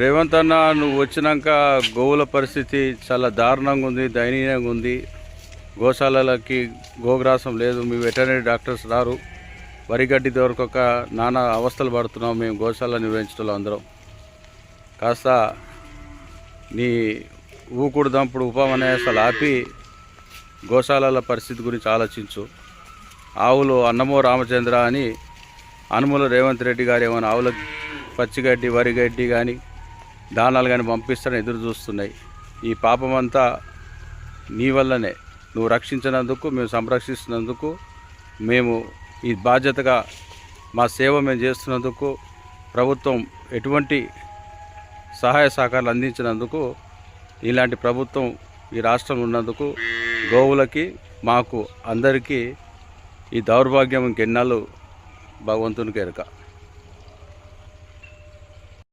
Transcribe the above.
రేవంత్ అన్న నువ్వు వచ్చినాక గోవుల పరిస్థితి చాలా దారుణంగా ఉంది దయనీయంగా ఉంది. గోశాలలకి గోగ్రాసం లేదు మీ వెటర్నరీ డాక్టర్స్ రారు. వరిగడ్డి దొరకక నానా అవస్థలు పడుతున్నాం మేము గోశాల నిర్వహించడం అందరం. కాస్త నీ ఊకుడు దంపుడు ఉపమనేసాలు ఆపి గోశాలల పరిస్థితి గురించి ఆలోచించు. ఆవులు అన్నమో రామచంద్ర అని అనుముల రేవంత్ రెడ్డి గారు ఏమైనా ఆవులకు పచ్చిగడ్డి వరిగడ్డి కానీ దానాలు కానీ పంపిస్తారని ఎదురు చూస్తున్నాయి. ఈ పాపమంతా నీ వల్లనే. నువ్వు రక్షించినందుకు మేము సంరక్షిస్తున్నందుకు మేము ఈ బాధ్యతగా మా సేవ మేము చేస్తున్నందుకు ప్రభుత్వం ఎటువంటి సహాయ సహకారాలు అందించినందుకు ఇలాంటి ప్రభుత్వం ఈ రాష్ట్రం ఉన్నందుకు గోవులకి మాకు అందరికీ ఈ దౌర్భాగ్యం ఇంకెన్నాళ్ళు భగవంతునికి ఎరక.